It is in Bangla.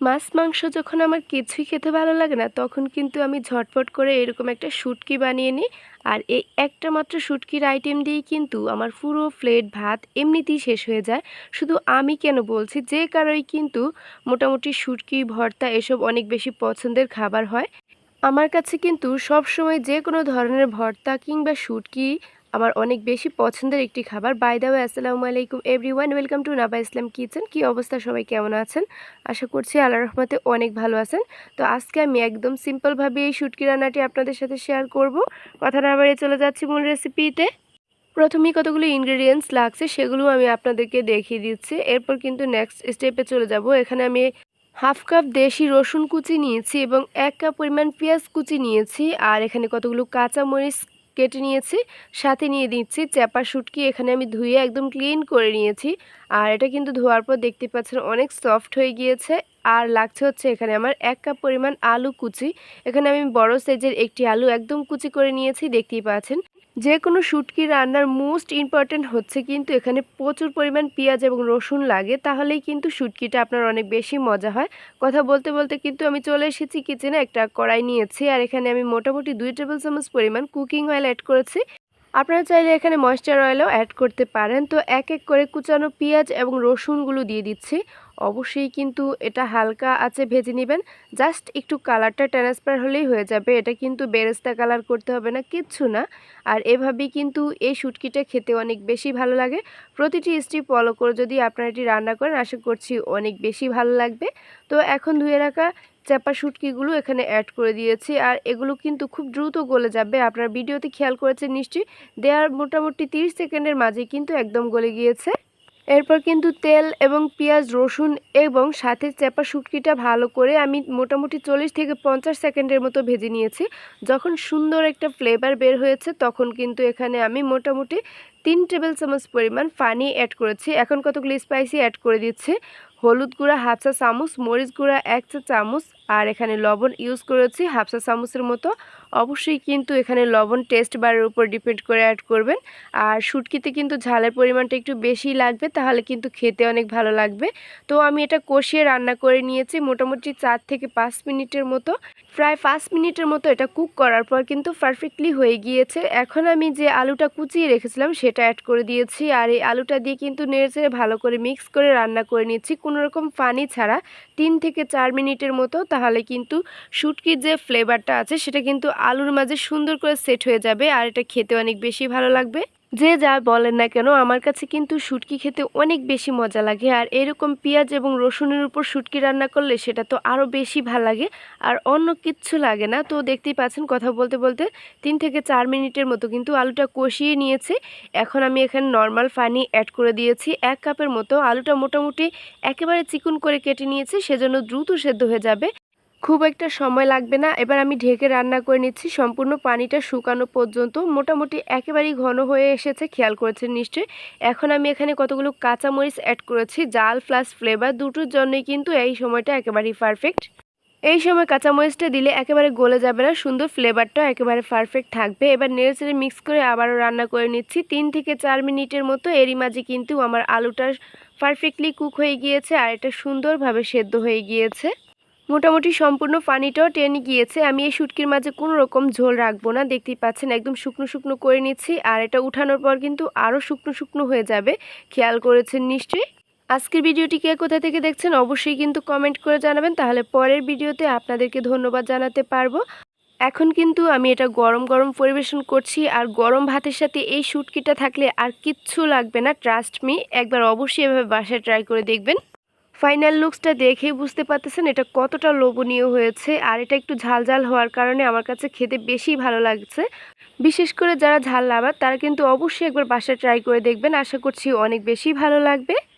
মাছ, মাংস যখন আমার কিছুই খেতে ভালো লাগে না, তখন কিন্তু আমি ঝটপট করে এরকম একটা শুটকি বানিয়ে নিই। আর এই একটা মাত্র শুটকির আইটেম দিয়েই কিন্তু আমার পুরো প্লেট ভাত এমনিতেই শেষ হয়ে যায়। শুধু আমি কেন বলছি, যে কারোই কিন্তু মোটামুটি শুটকি, ভর্তা এসব অনেক বেশি পছন্দের খাবার হয়। আমার কাছে কিন্তু সব সময় যে কোনো ধরনের ভর্তা কিংবা শুটকি আমার অনেক বেশি পছন্দের একটি খাবার। বাই আসসালামু আলাইকুম everyone welcome to Naba Islam kitchen কী অবস্থা? সবাই কেমন আছেন? আশা করছি আল্লাহ রহমতে অনেক ভালো আছেন। তো আজকে আমি একদম সিম্পলভাবে এই শুটকি রান্নাটি আপনাদের সাথে শেয়ার করব। কথা না বাড়িয়ে চলে যাচ্ছি মূল রেসিপিতে প্রথমেই কতগুলো ইনগ্রেডিয়েন্টস লাগছে সেগুলো আমি আপনাদেরকে দেখিয়ে দিচ্ছি। এরপর কিন্তু নেক্সট স্টেপে চলে যাব। এখানে আমি হাফ কাপ দেশি রসুন কুচি নিয়েছি এবং এক কাপ পরিমাণ পেঁয়াজ কুচি নিয়েছি। আর এখানে কতগুলো কাঁচা মরিচ কেটে নিয়েছি, সাথে নিয়ে দিচ্ছি, চ্যাপা শুটকি এখানে আমি ধুয়ে একদম ক্লিন করে নিয়েছি। আর এটা কিন্তু ধোয়ার পর দেখতে পাচ্ছেন অনেক সফট হয়ে গিয়েছে। আর লাগছে হচ্ছে এখানে আমার এক কাপ পরিমাণ আলু কুচি। এখানে আমি বড় সাইজের একটি আলু একদম কুচি করে নিয়েছি, দেখতেই পাচ্ছেন। যে কোনো শুটকি রান্নার মোস্ট ইম্পর্ট্যান্ট হচ্ছে কিন্তু এখানে প্রচুর পরিমাণ পেঁয়াজ এবং রসুন লাগে, তাহলেই কিন্তু শুটকিটা আপনার অনেক বেশি মজা হয়। কথা বলতে বলতে কিন্তু আমি চলে এসেছি কিচেনে একটা কড়াই নিয়েছি, আর এখানে আমি মোটামুটি দুই টেবিল চামচ পরিমাণ কুকিং অয়েল অ্যাড করেছি। আপনারা চাইলে এখানে ময়েশ্চার অয়েলও অ্যাড করতে পারেন। তো এক এক করে কুচানো পেঁয়াজ এবং রসুনগুলো দিয়ে দিচ্ছি। অবশ্যই কিন্তু এটা হালকা আছে ভেজে নেবেন। জাস্ট একটু কালারটা ট্রান্সফার হলেই হয়ে যাবে। এটা কিন্তু বেরেস্তা কালার করতে হবে না, কিচ্ছু না। আর এভাবেই কিন্তু এই শুটকিটা খেতে অনেক বেশি ভালো লাগে। প্রতিটি স্টেপ ফলো করে যদি আপনারা এটি রান্না করেন, আশা করছি অনেক বেশি ভালো লাগবে। তো এখন ধুয়ে রাখা চাপা শুটকিগুলো এখানে অ্যাড করে দিয়েছি। আর এগুলো কিন্তু খুব দ্রুত গলে যাবে। আপনার ভিডিওতে খেয়াল করেছেন নিশ্চয়ই? দেওয়ার মোটামুটি 30 সেকেন্ডের মাঝে কিন্তু একদম গলে গিয়েছে। এরপর কিন্তু তেল এবং পেঁয়াজ, রসুন এবং সাথে চেপা শুটকিটা ভালো করে আমি মোটামুটি চল্লিশ থেকে পঞ্চাশ সেকেন্ডের মতো ভেজে নিয়েছি। যখন সুন্দর একটা ফ্লেভার বের হয়েছে, তখন কিন্তু এখানে আমি মোটামুটি তিন টেবিল চামচ পরিমাণ পানি অ্যাড করেছি। এখন কতগুলি স্পাইসি অ্যাড করে দিচ্ছি? হলুদ গুঁড়া হাফ চা চামচ, মরিচ গুঁড়া এক চা চামচ, আর এখানে লবণ ইউজ করেছি হাফ চা চামচের মতো। অবশ্যই কিন্তু এখানে লবণ টেস্ট বারের উপর ডিপেন্ড করে অ্যাড করবেন। আর শুটকিতে কিন্তু ঝালের পরিমাণটা একটু বেশি লাগবে, তাহলে কিন্তু খেতে অনেক ভালো লাগবে। তো আমি এটা কষিয়ে রান্না করে নিয়েছি মোটামুটি চার থেকে পাঁচ মিনিটের মতো। প্রায় পাঁচ মিনিটের মতো এটা কুক করার পর কিন্তু পারফেক্টলি হয়ে গিয়েছে। এখন আমি যে আলুটা কুচিয়ে রেখেছিলাম সেটা অ্যাড করে দিয়েছি। আর এই আলুটা দিয়ে কিন্তু নেড়ে ভালো করে মিক্স করে রান্না করে নিয়েছি রকম পানি ছাড়া তিন থেকে চার মিনিটের মতো, তাহলে কিন্তু শুটকির যে ফ্লেভারটা আছে সেটা কিন্তু আলুর মাঝে সুন্দর করে সেট হয়ে যাবে আর এটা খেতে অনেক বেশি ভালো লাগবে। যে যা বলেন না কেন, আমার কাছে কিন্তু শুটকি খেতে অনেক বেশি মজা লাগে আর এরকম পেঁয়াজ এবং রসুনের উপর শুটকি রান্না করলে সেটা তো আরও বেশি ভালো লাগে আর অন্য কিচ্ছু লাগে না। তো দেখতেই পাচ্ছেন কথা বলতে বলতে তিন থেকে চার মিনিটের মতো কিন্তু আলুটা কষিয়ে নিয়েছে। এখন আমি এখানে নর্মাল পানি অ্যাড করে দিয়েছি। এক কাপের মতো আলুটা মোটামুটি একেবারে চিকুন করে কেটে নিয়েছি, সেজন্য দ্রুত সেদ্ধ হয়ে যাবে। খুব একটা সময় লাগবে না। এবার আমি ঢেকে রান্না করে নিচ্ছি। সম্পূর্ণ পানিটা শুকানো পর্যন্ত। মোটামুটি একেবারেই ঘন হয়ে এসেছে, খেয়াল করেছেন নিশ্চয়ই। এখন আমি এখানে কতগুলো কাঁচামরিচ অ্যাড করেছি। জাল প্লাস ফ্লেভার দুটোর জন্যই কিন্তু এই সময়টা একেবারেই পারফেক্ট এই সময় কাঁচামরিচটা দিলে একেবারে গলে যাবে না। সুন্দর ফ্লেভারটা একেবারে পারফেক্ট থাকবে। এবার নেড়ে মিক্স করে আবারও রান্না করে নিচ্ছি। তিন থেকে চার মিনিটের মতো এরই মাঝে কিন্তু আমার আলুটা পারফেক্টলি কুক হয়ে গিয়েছে আর এটা সুন্দরভাবে সেদ্ধ হয়ে গিয়েছে। মোটামুটি সম্পূর্ণ পানিটাও টেনে গিয়েছে। আমি এই শুটকির মাঝে কোনো রকম ঝোল রাখব না, দেখতেই পাচ্ছেন একদম শুকনো শুকনো করে নিচ্ছি। আর এটা উঠানোর পর কিন্তু আরও শুকনো শুকনো হয়ে যাবে। খেয়াল করেছেন নিশ্চয়ই? আজকের ভিডিওটি কে কোথা থেকে দেখছেন অবশ্যই কিন্তু কমেন্ট করে জানাবেন। তাহলে পরের ভিডিওতে আপনাদেরকে ধন্যবাদ জানাতে পারব। এখন কিন্তু আমি এটা গরম গরম পরিবেশন করছি। আর গরম ভাতের সাথে এই শুটকিটা থাকলে আর কিচ্ছু লাগবে না ট্রাস্ট মি একবার অবশ্যই এভাবে বাসায় ট্রাই করে দেখবেন। ফাইনাল লুকসটা দেখেই বুঝতে পারতেছেন এটা কতটা লোভনীয় হয়েছে আর এটা একটু ঝালঝাল ঝাল হওয়ার কারণে আমার কাছে খেতে বেশি ভালো লাগছে। বিশেষ করে যারা ঝাল লাভার, তারা কিন্তু অবশ্যই একবার বাসায় ট্রাই করে দেখবেন। আশা করছি অনেক বেশি ভালো লাগবে।